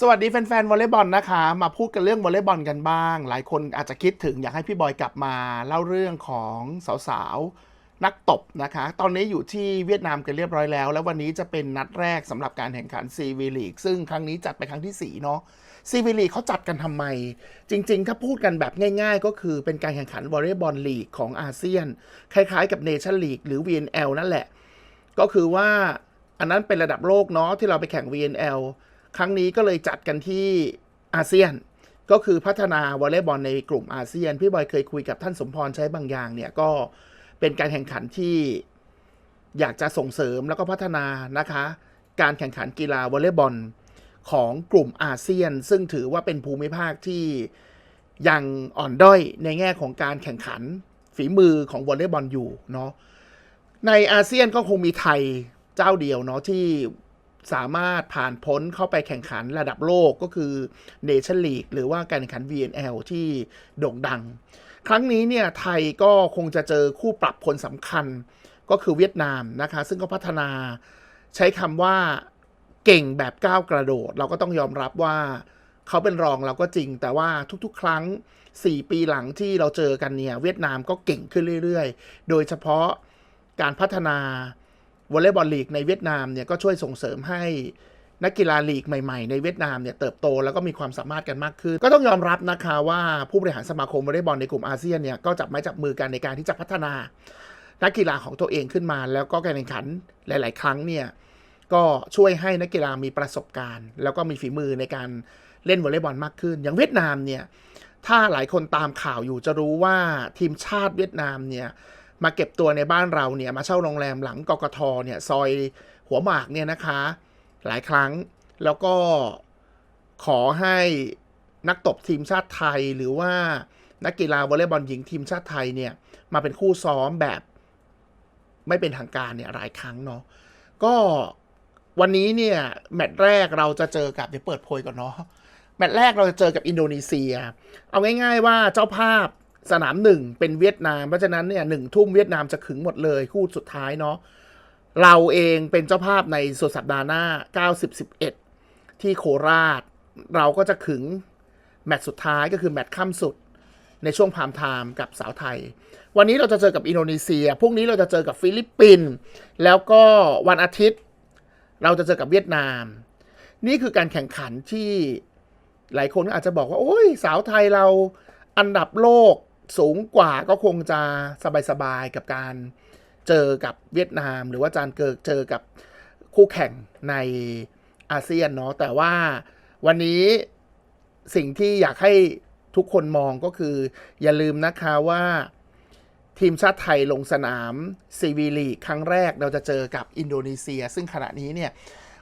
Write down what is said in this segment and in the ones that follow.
สวัสดีแฟนๆวอลเลย์บอลนะคะ มาพูดกันเรื่องวอลเลย์บอลกันบ้าง หลายคนอาจจะคิดถึงอยากให้พี่บอยกลับมาเล่าเรื่องของสาวๆ นักตบนะคะ ตอนนี้อยู่ที่เวียดนามกันเรียบร้อยแล้ว แล้ววันนี้จะเป็นนัดแรกสำหรับการแข่งขันซีวีลีกซึ่งครั้งนี้จัดไปครั้งที่4เนาะซีวีลีกเขาจัดกันทำไม จริงๆ ถ้าพูดกันแบบง่ายๆ ก็คือเป็นการแข่งขันวอลเลย์บอลลีกของอาเซียน คล้ายๆ กับเนชั่นลีกหรือ VNL นั่นแหละ ก็คือว่าอันนั้นเป็นระดับโลกเนาะที่เราไปแข่ง VNL ครั้งนี้ก็เลยจัดกันที่อาเซียน ก็คือพัฒนาวอลเลย์บอลในกลุ่มอาเซียน พี่บอยเคยคุยกับท่านสมพรใช้บางอย่างเนี่ยก็เป็นการแข่งขันที่อยากจะส่งเสริมแล้วก็พัฒนานะคะ การแข่งขันกีฬาวอลเลย์บอลของกลุ่มอาเซียน ซึ่งถือว่าเป็นภูมิภาคที่ยังอ่อนด้อยในแง่ของการแข่งขันฝีมือของวอลเลย์บอลอยู่เนาะในอาเซียนก็คงมีไทยเจ้าเดียวเนาะที่ สามารถผ่านพ้นเข้าไปแข่งขันระดับโลกก็คือเนชั่นลีกหรือว่าการแข่งขัน VNL ที่โด่งดัง ครั้งนี้เนี่ยไทยก็คงจะเจอคู่ปรับคนสำคัญก็คือเวียดนามนะคะ ซึ่งก็พัฒนาใช้คำว่าเก่งแบบก้าวกระโดด เราก็ต้องยอมรับว่าเขาเป็นรองเราก็จริง แต่ว่าทุกๆ ครั้ง 4 ปีหลังที่เราเจอกันเนี่ย เวียดนามก็เก่งขึ้นเรื่อย ๆ โดยเฉพาะการพัฒนา วอลเลย์บอลลีกในเวียดนามเนี่ยก็ช่วยส่งเสริมให้นักกีฬาลีกใหม่ๆในเวียดนามเนี่ยเติบโตแล้วก็มีความสามารถกันมากขึ้น ก็ต้องยอมรับนะคะว่าผู้บริหารสมาคมวอลเลย์บอลในกลุ่มอาเซียนเนี่ยก็จับไม้จับมือกันในการที่จะพัฒนา นักกีฬาของตัวเองขึ้นมา แล้วก็การแข่งขันหลาย ๆ ครั้งเนี่ยก็ช่วยให้นักกีฬามีประสบการณ์ แล้วก็มีฝีมือในการเล่นวอลเลย์บอลมากขึ้น อย่างเวียดนามเนี่ยถ้าหลายคนตามข่าวอยู่จะรู้ว่าทีมชาติเวียดนามเนี่ย มาเก็บตัวในบ้านเราเนี่ยมาเช่าโรงแรมหลังกกทเนี่ยซอยหัวหมากเนี่ยนะคะ หลายครั้งแล้วก็ขอให้นักตบทีมชาติไทยหรือว่านักกีฬาวอลเลย์บอลหญิงทีมชาติไทยเนี่ยมาเป็นคู่ซ้อมแบบไม่เป็นทางการเนี่ยหลายครั้งเนาะก็วันนี้เนี่ยแมตช์แรกเราจะเจอกับเดี๋ยวเปิดโพยก่อนเนาะแมตช์แรกเราจะเจอกับอินโดนีเซีย เอาง่าย ๆ ว่าเจ้าภาพ สนามหนึ่งเป็นเวียดนาม เพราะฉะนั้นเนี่ยหนึ่งทุ่มเวียดนามจะขึงหมดเลยคู่สุดท้ายเนาะเราเองเป็นเจ้าภาพในสุดสัปดาห์หน้า 90 11 ที่โคราช เราก็จะขึงแมตช์สุดท้ายก็คือแมตช์ค่ำสุดในช่วงพามไทม์กับสาวไทย วันนี้เราจะเจอกับอินโดนีเซีย พรุ่งนี้เราจะเจอกับฟิลิปปินส์แล้วก็วันอาทิตย์ เราจะเจอกับเวียดนาม นี่คือการแข่งขันที่หลายคนอาจจะบอกว่า โอ้ยสาวไทยเราอันดับโลก สูงกว่าก็คงจะสบายๆกับการเจอกับเวียดนาม หรือว่าจานเกิดเจอกับคู่แข่งในอาเซียนเนาะแต่ว่าวันนี้สิ่งที่อยากให้ทุกคนมองก็คือ อย่าลืมนะคะว่าทีมชาติไทยลงสนามซีวีลีครั้งแรกเราจะเจอกับอินโดนีเซีย ซึ่งขณะนี้เนี่ย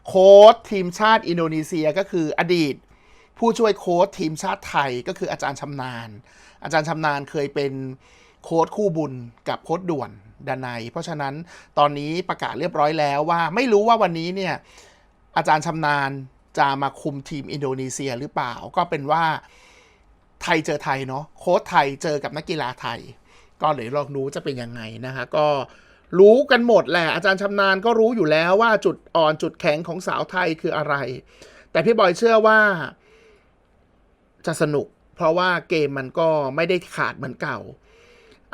โค้ชทีมชาติอินโดนีเซียก็คืออดีต ผู้ช่วยโค้ชทีมชาติไทยก็คืออาจารย์ชำนาญ อาจารย์ชำนาญเคยเป็นโค้ชคู่บุญกับโค้ชด่วนดานายเพราะฉะนั้นตอนนี้ประกาศเรียบร้อยแล้วว่าไม่รู้ว่าวันนี้เนี่ยอาจารย์ชำนาญจะมาคุมทีมอินโดนีเซียหรือเปล่า ก็เป็นว่าไทยเจอไทยเนาะโค้ชไทยเจอกับนักกีฬาไทย ก็เลยลองดูจะเป็นยังไงนะคะก็รู้กันหมดแหละอาจารย์ชำนาญก็รู้อยู่แล้วว่าจุดอ่อนจุดแข็งของสาวไทยคืออะไร แต่พี่บอยเชื่อว่า จะสนุก เพราะว่าเกมมันก็ไม่ได้ขาดเหมือนเก่า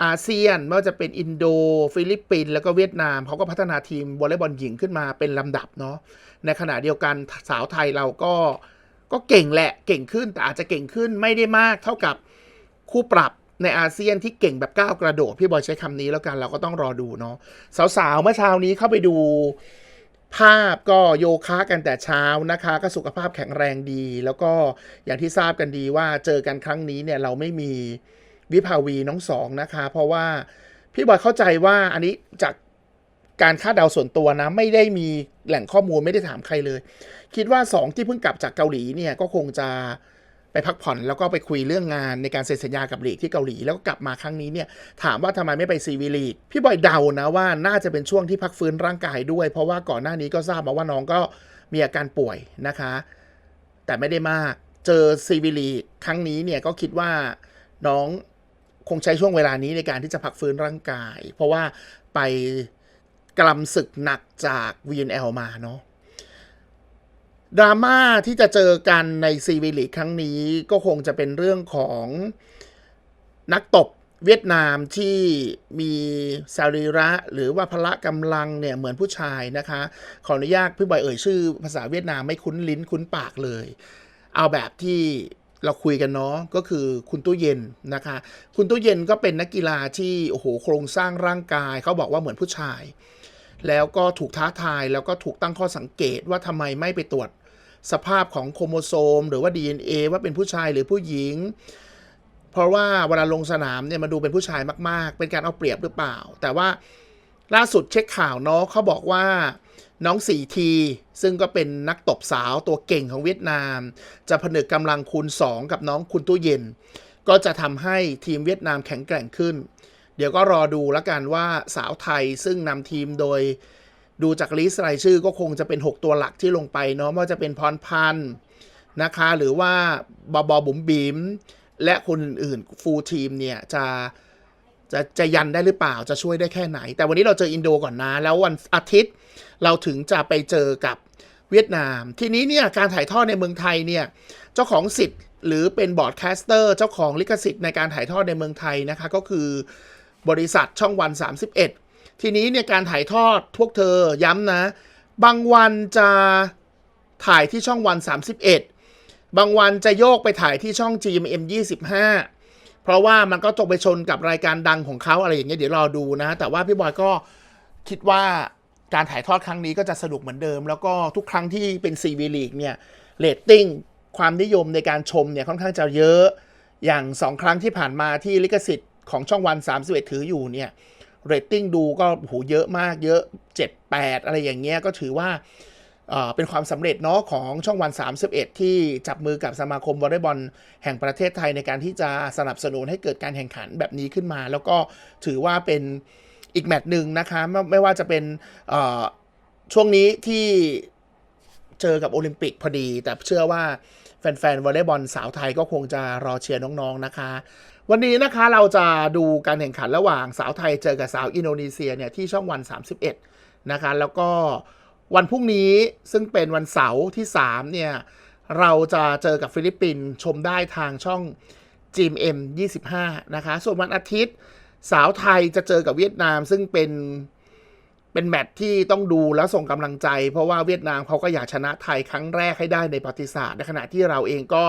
อาเซียนไม่ว่าจะเป็นอินโด ฟิลิปปินส์แล้วก็เวียดนามเขาก็พัฒนาทีมวอลเลย์บอลหญิงขึ้นมาเป็นลำดับเนาะในขณะเดียวกันสาวไทยเราก็ก็เก่งแหละเก่งขึ้นแต่อาจจะเก่งขึ้นไม่ได้มากเท่ากับคู่ปรับในอาเซียนที่เก่งแบบก้าวกระโดด พี่บอยใช้คำนี้แล้วกันเราก็ต้องรอดูเนาะสาวๆเมื่อเช้านี้เข้าไปดู ภาพก็โยคะกันแต่เช้านะคะ ก็สุขภาพแข็งแรงดี แล้วก็อย่างที่ทราบกันดีว่าเจอกันครั้งนี้เนี่ยเราไม่มีวิภาวีน้องสองนะคะ เพราะว่าพี่บอยเข้าใจว่าอันนี้จากการคาดเดาส่วนตัวนะ ไม่ได้มีแหล่งข้อมูลไม่ได้ถามใครเลย คิดว่าสองที่เพิ่งกลับจากเกาหลีเนี่ยก็คงจะ ไปพักผ่อนแล้วก็ไปคุยเรื่องงานในการเซ็นสัญญากับลีกที่เกาหลีแล้วก็กลับมาครั้งนี้เนี่ยถามว่าทำไมไม่ไปซีวีลีกพี่บอยเดานะว่าน่าจะเป็นช่วงที่พักฟื้นร่างกายด้วย เพราะว่าก่อนหน้านี้ก็ทราบมาว่าน้องก็มีอาการป่วยนะคะ แต่ไม่ได้มากเจอซีวีลีกครั้งนี้เนี่ยก็คิดว่าน้องคงใช้ช่วงเวลานี้ในการที่จะพักฟื้นร่างกาย เพราะว่าไปกลำศึกหนักจาก VNL มาเนาะ ดราม่าที่จะเจอกันในซีวีลีกครั้งนี้ก็คงจะเป็นเรื่องของนักตบเวียดนามที่มีสรีระหรือว่าพละกำลังเนี่ยเหมือนผู้ชายนะคะ ขออนุญาตพี่บอยเอ่ยชื่อ ภาษาเวียดนามไม่คุ้นลิ้นคุ้นปากเลย เอาแบบที่เราคุยกันเนาะก็คือคุณตู้เย็นนะคะ คุณตู้เย็นก็เป็นนักกีฬาที่โอ้โหโครงสร้างร่างกายเขาบอกว่าเหมือนผู้ชาย แล้วก็ถูกท้าทายแล้วก็ถูกตั้งข้อสังเกตว่าทำไมไม่ไปตรวจ สภาพของโครโมโซม หรือว่า DNA ว่าเป็นผู้ชายหรือผู้หญิง เพราะว่าเวลาลงสนามเนี่ยมาดูเป็นผู้ชายมาก ๆ เป็นการเอาเปรียบหรือเปล่า แต่ว่าล่าสุดเช็คข่าวเนาะเขาบอกว่าน้องสีทีซึ่งก็เป็นนักตบสาวตัวเก่งของเวียดนาม จะผนึกกำลังคูณ 2 กับน้องคุณตู้เย็น ก็จะทำให้ทีมเวียดนามแข็งแกร่งขึ้น เดี๋ยวก็รอดูแล้วกันว่าสาวไทยซึ่งนำทีมโดย ดูจากลิสต์รายชื่อก็คงจะเป็น 6 ตัวหลักที่ลงไปเนาะไม่ว่าจะเป็นพรพันธ์นะคะ หรือว่าบอบอบุ๋มบิมและคนอื่นๆฟูลทีมเนี่ยจะจะจะยันได้หรือเปล่าจะช่วยได้แค่ไหน แต่วันนี้เราเจออินโดก่อนนะ แล้ววันอาทิตย์เราถึงจะไปเจอกับเวียดนาม ทีนี้เนี่ยการถ่ายทอดในเมืองไทยเนี่ยเจ้าของสิทธิ์หรือเป็นบอร์ดแคสเตอร์เจ้าของลิขสิทธิ์ในการถ่ายทอดในเมืองไทยนะคะ ก็คือบริษัทช่องวัน 31 ทีนี้เนี่ยการถ่ายทอดพวกเธอย้ำนะ บางวันจะถ่ายที่ช่องวัน 31 บางวันจะโยกไปถ่ายที่ช่อง GMM 25 เพราะว่ามันก็ตกไปชนกับรายการดังของเขาอะไรอย่างเงี้ยเดี๋ยวรอดูนะ แต่ว่าพี่บอยก็คิดว่าการถ่ายทอดครั้งนี้ก็จะสนุกเหมือนเดิม แล้วก็ทุกครั้งที่เป็นซีวีลีกเนี่ยเรตติ้งความนิยมในการชมเนี่ยค่อนข้างจะเยอะอย่างสองครั้งที่ผ่านมาที่ลิขสิทธิ์ของช่องวัน 31 ถืออยู่เนี่ย เรตติ้งดูก็โหเยอะมากเยอะ 7 8 อะไรอย่างเงี้ยก็ถือว่าเป็นความสำเร็จเนาะของช่องวัน 31 ที่จับมือกับสมาคมวอลเลย์บอลแห่งประเทศไทยในการที่จะสนับสนุนให้เกิดการแข่งขันแบบนี้ขึ้นมา แล้วก็ถือว่าเป็นอีกแมตช์หนึ่งนะคะไม่ไม่ว่าจะเป็นช่วงนี้ที่เจอกับโอลิมปิกพอดี แต่เชื่อว่าแฟนๆวอลเลย์บอลสาวไทยก็คงจะรอเชียร์น้องๆนะคะ วันนี้นะคะเราจะดูการแข่งขันระหว่างสาวไทยเจอกับสาวอินโดนีเซียเนี่ยที่ช่องวัน 31 นะคะ แล้วก็วันพรุ่งนี้ซึ่งเป็นวันเสาร์ที่ 3 เนี่ย เราจะเจอกับฟิลิปปินส์ชมได้ทางช่อง GMM 25 นะคะ ส่วนวันอาทิตย์สาวไทยจะเจอกับเวียดนามซึ่งเป็นเป็นแมตช์ที่ต้องดูแล้วส่งกำลังใจ เพราะว่าเวียดนามเขาก็อยากชนะไทยครั้งแรกให้ได้ในประวัติศาสตร์ในขณะที่เราเองก็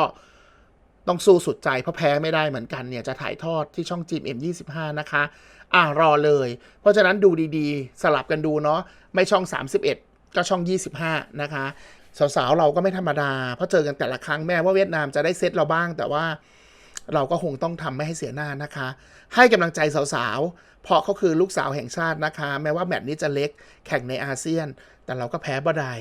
ต้องสู้สุดใจเพราะแพ้ไม่ได้เหมือนกันเนี่ยจะถ่ายทอดที่ช่อง GMM 25 นะคะ อะรอเลย เพราะฉะนั้นดูดีๆ สลับกันดูเนาะไม่ช่อง 31 ก็ช่อง 25 นะคะสาวๆเราก็ไม่ธรรมดา เพราะเจอกันแต่ละครั้งแม้ว่าเวียดนามจะได้เซตเราบ้าง แต่ว่าเราก็คงต้องทำไม่ให้เสียหน้านะคะ ให้กำลังใจสาวๆ เพราะเขาคือลูกสาวแห่งชาตินะคะ แม้ว่าแมตช์นี้จะเล็กแข่งในอาเซียน แต่เราก็แพ้บ่ได้